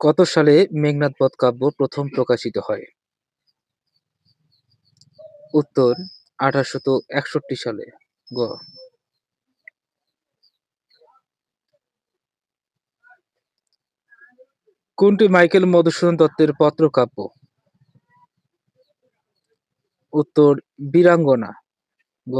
কত সালে মেঘনাদ বধ কাব্য প্রথম প্রকাশিত হয়? উত্তর আঠারোশত একষট্টি সালে। গ. কোনটি মাইকেল মধুসূদন দত্তের পত্রকাব্য? উত্তর, বীরাঙ্গনা। গ.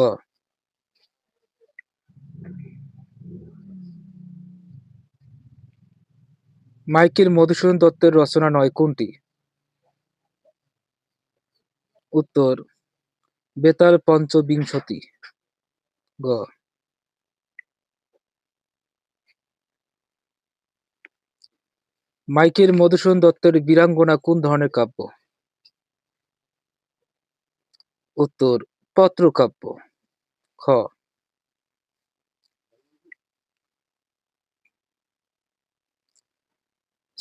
মাইকেল মধুসূদন দত্তের রচনা নয়, কোনটি? উত্তর, বেতাল পঞ্চবিংশতি। গ. মাইকেল মধুসূদন দত্তের বীরাঙ্গনা কোন ধরনের কাব্য? উত্তর, পত্রকাব্য। খ.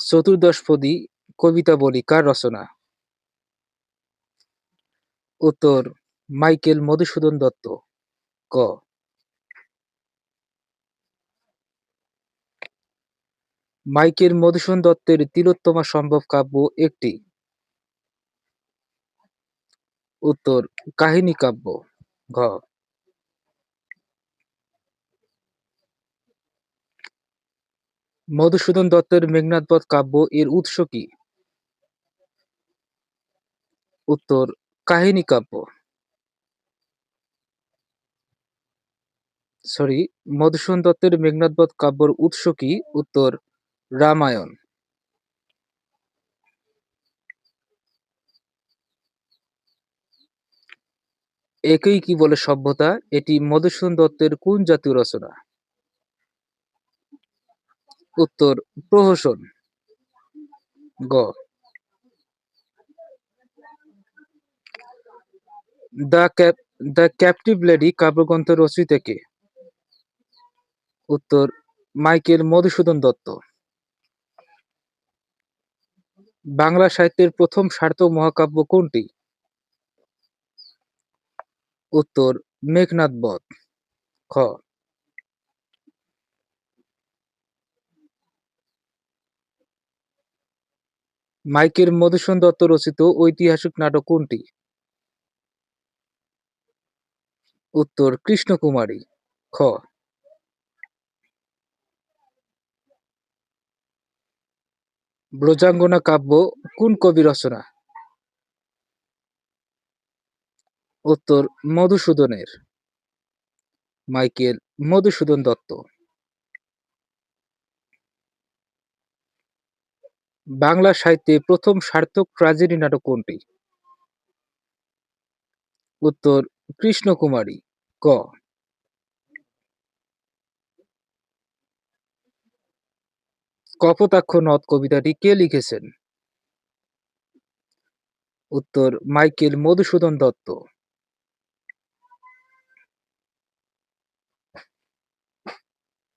চতুর্দশপদী কবিতাবলী কার রচনা? উত্তর, মাইকেল মধুসূদন দত্ত। ক. মাইকেল মধুসূদন দত্তের তিলোত্তমা সম্ভব কাব্য একটি। উত্তর, কাহিনী কাব্য। ঘ. মধুসূদন দত্তের মেঘনাদ বধ কাব্য এর উৎস কি? উত্তর, কাহিনী কাব্য। সরি মধুসূদন দত্তের মেঘনাদ বধ কাব্যর উৎস কি? উত্তর, রামায়ণ। একেই কি বলে সভ্যতা এটি মধুসূদন দত্তের কোন জাতীয় রচনা? উত্তর প্রহসন। গ. দ্য দ্য ক্যাপটিভ লেডি কাব্যগ্রন্থ রচয়িতা কে? উত্তর, মাইকেল মধুসূদন দত্ত। বাংলা সাহিত্যের প্রথম সার্থক মহাকাব্য কোনটি? উত্তর, মেঘনাদ বধ। খ. মাইকেল মধুসূদন দত্ত রচিত ঐতিহাসিক নাটক কোনটি? উত্তর, কৃষ্ণকুমারী। খ. ব্রজাঙ্গনা কাব্য কোন কবি রচনা? উত্তর, মধুসূদনের। মাইকেল মধুসূদন দত্ত। বাংলা সাহিত্যে প্রথম সার্থক ট্র্যাজেডি নাটক কোনটি? উত্তর, কৃষ্ণকুমারী। ক. কপোতাক্ষ নদ কবিতাটি কে লিখেছেন? উত্তর, মাইকেল মধুসূদন দত্ত।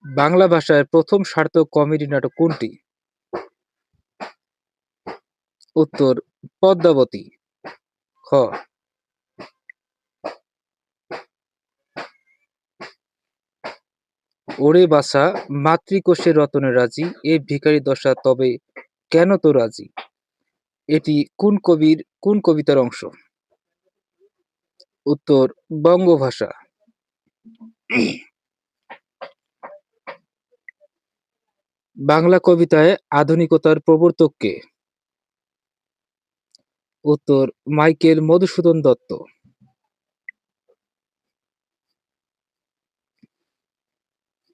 বাংলা ভাষায় প্রথম সার্থক কমেডি নাটক কোনটি? উত্তর, পদ্মাবতী। খ. ওরে বাসা মাতৃকোষের রতনে রাজি, এ ভিখারি দশা তবে কেন তো রাজি এটি কোন কবির, কোন কবিতার অংশ? উত্তর, বঙ্গভাষা। বাংলা কবিতায় আধুনিকতার প্রবর্তক কে? উত্তর, মাইকেল মধুসূদন দত্ত।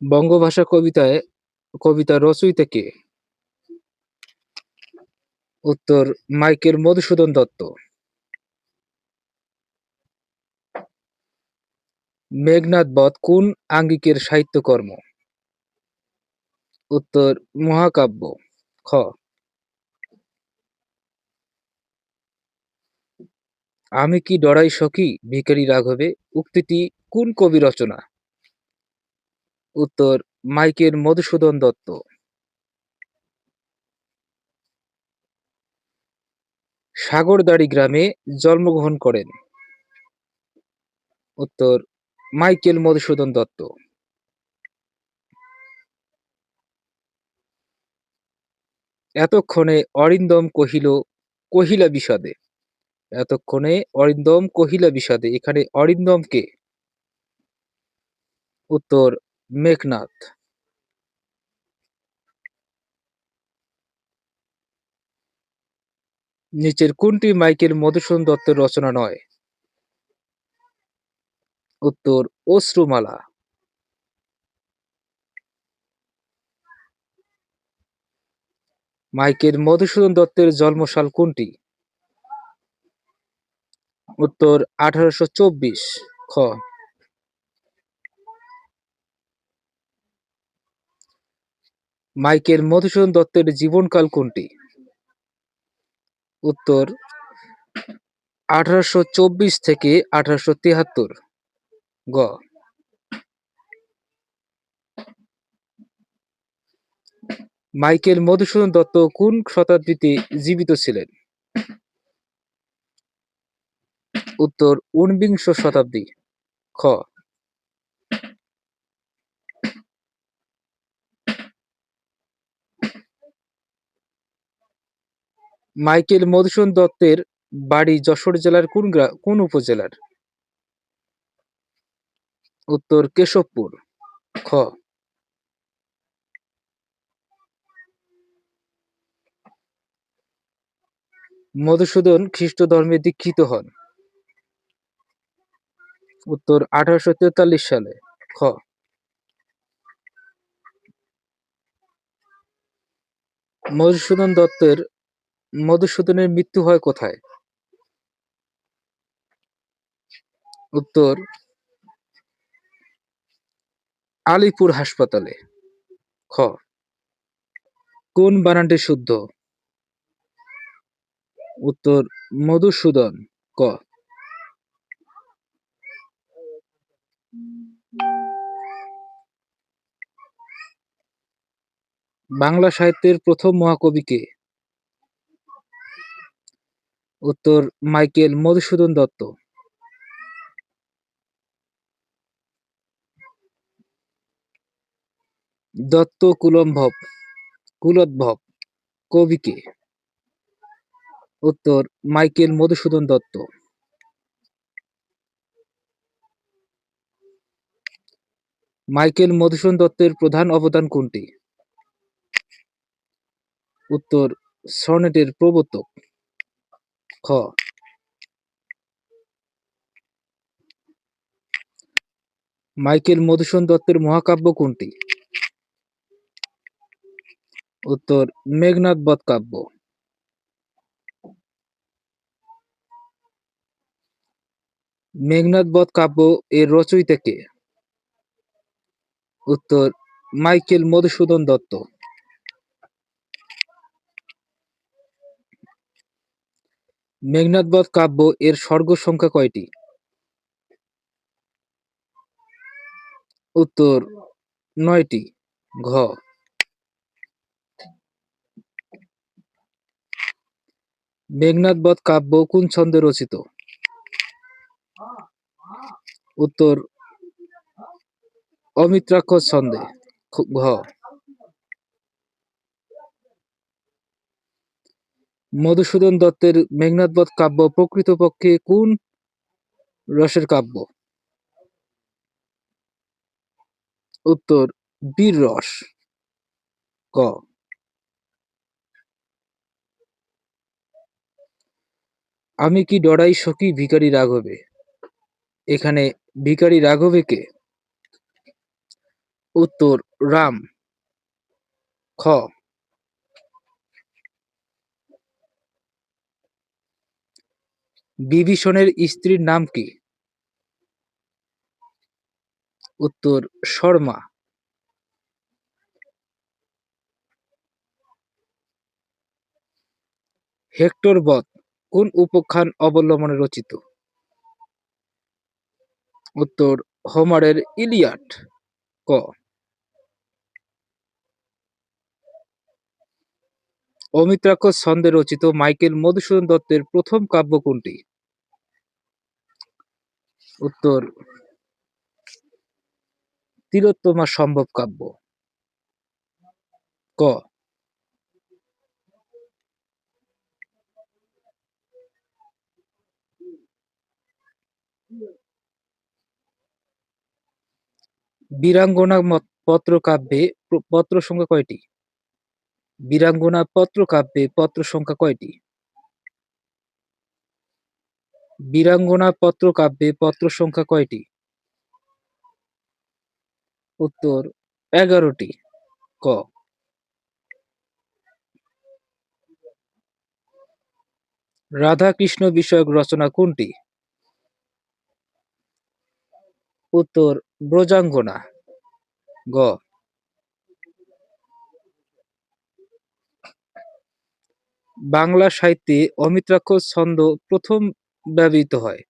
বঙ্গভাষা কবিতায়, কবিতা রচয়িতা কে? উত্তর, মাইকেল মধুসূদন দত্ত। মেঘনাদ বধ, কোন আঙ্গিকের সাহিত্যকর্ম? উত্তর, মহাকাব্য। খ. আমি কি ডরাই সখী, ভিখারি রাঘবে উক্তিটি কোন কবি রচনা? উত্তর, মাইকেল মধুসূদন দত্ত। সাগরদাড়ি গ্রামে জন্মগ্রহণ করেন? উত্তর, মাইকেল মধুসূদন দত্ত। এতক্ষণে অরিন্দম কহিল, কহিলা বিষাদে এতক্ষণে অরিন্দম কহিলা বিষাদে, এখানে অরিন্দম কে? উত্তর, মেঘনাথ। নিচের কোনটি মাইকেল মধুসূদন দত্তের রচনা নয়? উত্তর, অশ্রুমালা। মাইকেল মধুসূদন দত্তের জন্মসাল কোনটি? উত্তর আঠারোশো চব্বিশ, খ। মাইকেল মধুসূদন দত্তের জীবনকাল কোনটি? উত্তর আঠারোশো চব্বিশ থেকে আঠারোশো তিয়াত্তর গ। মাইকেল মধুসূদন দত্ত কোন শতাব্দীতে জীবিত ছিলেন? উত্তর ঊনবিংশ শতাব্দী খ। মাইকেল মধুসূদন দত্তের বাড়ি যশোর জেলার কোন কোন উপজেলার? উত্তর কেশবপুর, খ। মধুসূদন খ্রিস্ট ধর্মে দীক্ষিত হন। উত্তর আঠারোশো তেতাল্লিশ সালে, খ। মধুসূদন দত্তের মধুসূদনের মৃত্যু হয় কোথায়? উত্তর আলিপুর হাসপাতালে, খ। কোন বানানটি শুদ্ধ? উত্তর মধুসূদন, ক। বাংলা সাহিত্যের প্রথম মহাকবি কে? উত্তর, মাইকেল মধুসূদন দত্ত। দত্ত কুলম্ভব, কুলোদ্ভব কবি কে? উত্তর, মাইকেল মধুসূদন দত্ত। মাইকেল মধুসূদন দত্তের প্রধান অবদান কোনটি? উত্তর সনেটের প্রবর্তক খ। মাইকেল মধুসূদন দত্তের মহাকাব্য কোনটি? উত্তর, মেঘনাদ বধ কাব্য মেঘনাদ বধ কাব্য এর রচয়িতা কে? উত্তর, মাইকেল মধুসূদন দত্ত। মেঘনাদ বধ কাব্য এর স্বর্গ সংখ্যা কয়টি? উত্তর, নয়টি। ঘ। মেঘনাদ বধ কাব্য কোন ছন্দে রচিত? উত্তর, অমিত্রাক্ষর ছন্দে। ঘ। মধুসূদন দত্তের মেঘনাদ বধ কাব্য প্রকৃতপক্ষে কোন রসের কাব্য? উত্তর, বীর রস। ক। আমি কি ডরাই সখী ভিখারি রাঘবে? এখানে ভিখারি রাঘবে কে? উত্তর, রাম। খ। বিভীষণের স্ত্রীর নাম কি? উত্তর, শর্মা। হেক্টর বধ, কোন উপখ্যান অবলম্বনে রচিত? উত্তর, হোমারের ইলিয়াট, ক। অমিত্রাক্ষর ছন্দে রচিত মাইকেল মধুসূদন দত্তের প্রথম কাব্য কোনটি? উত্তর, তিলোত্তমা সম্ভব কাব্য। ক, বীরাঙ্গনা পত্র কাব্যে পত্র সংখ্যা কয়টি? বীরাঙ্গনা পত্রকাব্যে পত্র সংখ্যা কয়টি? বীরাঙ্গনা পত্রকাব্যে পত্র সংখ্যা কয়টি? উত্তর, এগারোটি। ক। রাধা কৃষ্ণ বিষয়ক রচনা কোনটি? উত্তর, ব্রজাঙ্গনা। গ। বাংলা সাহিত্যে অমিত্রাক্ষর ছন্দ প্রথম ব্যবহৃত হয়।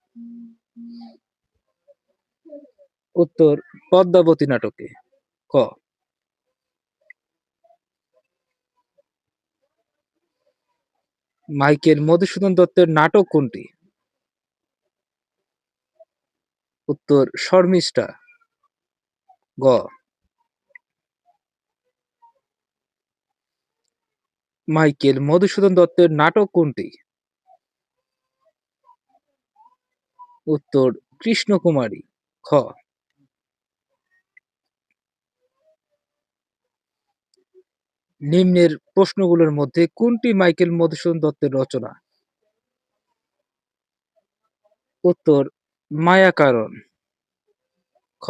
উত্তর, পদ্মাবতী নাটকে, ক। মাইকেল মধুসূদন দত্তের নাটক কোনটি? উত্তর, শর্মিষ্ঠা, গ। মাইকেল মধুসূদন দত্তের নাটক কোনটি? উত্তর, কৃষ্ণকুমারী, খ। নিম্নের প্রশ্নগুলোর মধ্যে কোনটি মাইকেল মধুসূদন দত্তের রচনা? উত্তর, মায়াকারণ, খ।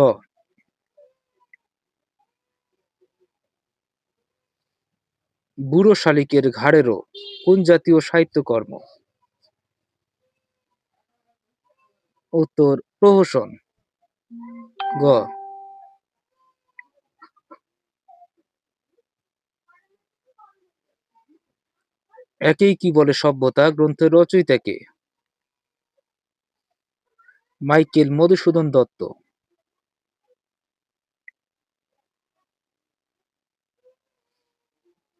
বুড়ো শালিকের ঘাড়েরও কোন জাতীয় সাহিত্যকর্ম? উত্তর, প্রহসন। গ। একেই কি বলে সভ্যতা গ্রন্থের রচয়িতাকে? মাইকেল মধুসূদন দত্ত।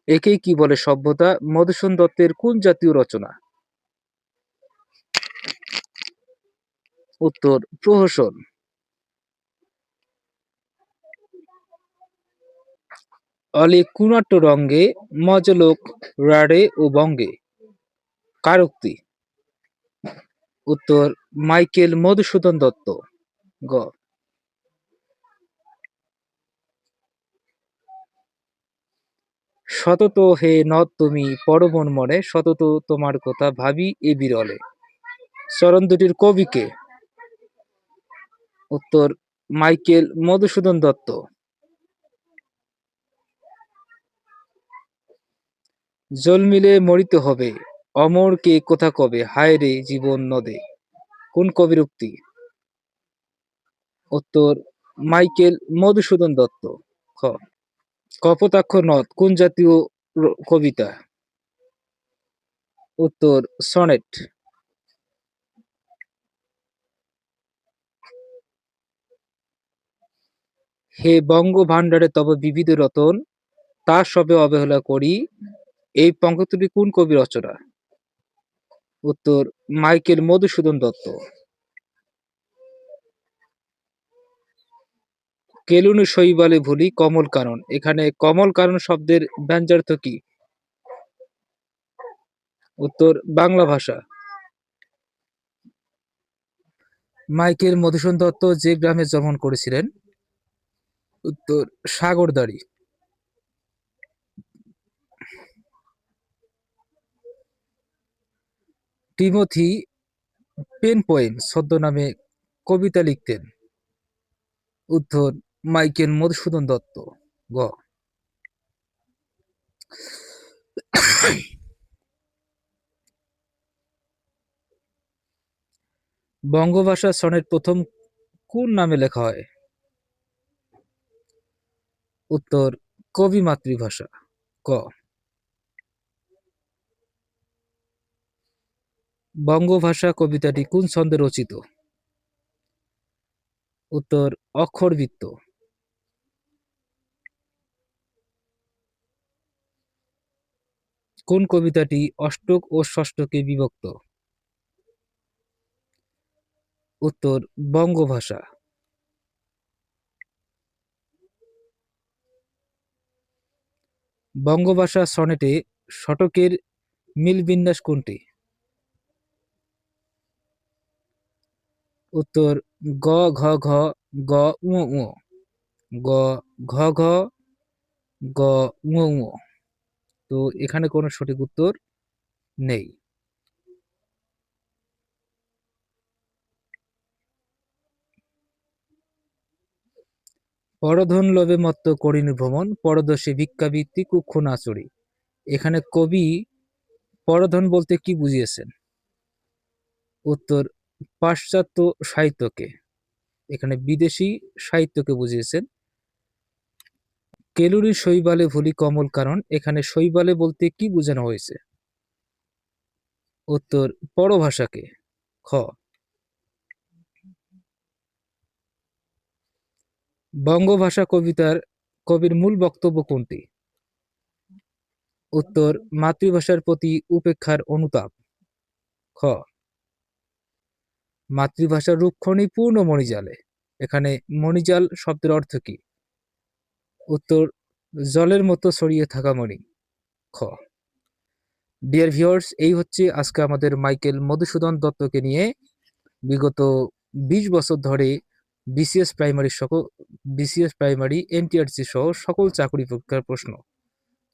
একেই কি বলে সভ্যতা? মধুসূদন দত্তের কোন জাতীয় রচনা? উত্তর, প্রহসন। অলি কুনাট্য রঙ্গে, মজলোক রাড়ে ও বঙ্গে। কারোক্তি। উত্তর, মাইকেল মধুসূদন দত্ত। গ। সতত হে নদ তুমি, পরমন মনে সতত তোমার কথা ভাবি এ বিরলে। চরণ দুটির কবিকে উত্তর, মাইকেল মধুসূদন দত্ত। জল মিলে মরিতে হবে, অমর কে কোথা কবে? হায় রে জীবন নদে, কোন কবির উক্তি উত্তর, মাইকেল মধুসূদন দত্ত, খ। কপোতাক্ষ নদ কোন জাতীয় কবিতা? উত্তর, সনেট। হে বঙ্গ ভাণ্ডারে তব বিবিধ রতন, তা সবে অবহেলা করি, এই পঙ্কতুটি কোন কবি রচনা? উত্তর, মাইকেল মধুসূদন দত্ত। কেলুনি শৈবালে ভুলি কমল কানন। এখানে কমল কারণ শব্দের ব্যঞ্জার্থ কি? উত্তর বাংলা ভাষা। মাইকেল মধুসূদন দত্ত যে গ্রামে জন্মগ্রহণ করেছিলেন, উত্তর সাগরদাড়ি। টিমোথি পেন পোয়েম ছদ্মনামে কবিতা লিখতেন। উত্তর মাইকেল মধুসূদন দত্ত, গ। বঙ্গভাষা সনের প্রথম কোন নামে লেখা হয়? উত্তর, কবি মাতৃভাষা, ক। বঙ্গভাষা কবিতাটি কোন ছন্দে রচিত? উত্তর, অক্ষরবৃত্ত। কোন কবিতাটি অষ্টক ও ষষ্ঠকে বিভক্ত? উত্তর, বঙ্গভাষা। বঙ্গভাষা সনেটে শতকের মিলবিন্যাস কোনটি? উত্তর, গ, ঘ ঘ, গ উ উ গ, ঘ ঘ, গ, ঙ ঙ। তো এখানে কোনো সঠিক উত্তর নেই। পরধন লোভে মত্ত করিনি ভ্রমণ পরদশে ভিক্ষাবৃত্তি কুক্ষ নাচুরি এখানে কবি পরধন বলতে কি বুঝিয়েছেন? উত্তর, পাশ্চাত্য সাহিত্যকে। এখানে বিদেশি সাহিত্যকে বুঝিয়েছেন। কেলুরি শৈবালে ভুলি কমল কারণ, এখানে শৈবালে বলতে কি বোঝানো হয়েছে? উত্তর পরভাষাকে খ। বঙ্গভাষা কবিতার, কবির মূল বক্তব্য কোনটি? উত্তর, মাতৃভাষার প্রতি উপেক্ষার অনুতাপ, খ। মাতৃভাষার রুক্ষণী পূর্ণ মণিজালে, এখানে মণিজাল শব্দের অর্থ কি? উত্তর, জলের মতো ছড়িয়ে থাকা মণি। খ। ডিয়ার ভিউয়ার্স এই হচ্ছে আজকে আমাদের মাইকেল মধুসূদন দত্তকে নিয়ে বিগত বিশ বছর ধরে বিসিএস প্রাইমারি সকল বিসিএস প্রাইমারি এনটিআরসি সহ সকল চাকরি পরীক্ষার প্রশ্ন।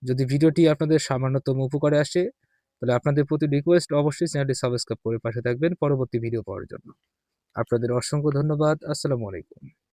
যদি ভিডিওটি আপনাদের সামান্যতম উপকারে আসে, তাহলে আপনাদের প্রতি রিকোয়েস্ট অবশ্যই চ্যানেলটি সাবস্ক্রাইব করে পাশে থাকবেন পরবর্তী ভিডিও পাওয়ার জন্য। আপনাদের অসংখ্য ধন্যবাদ। আসসালামু আলাইকুম।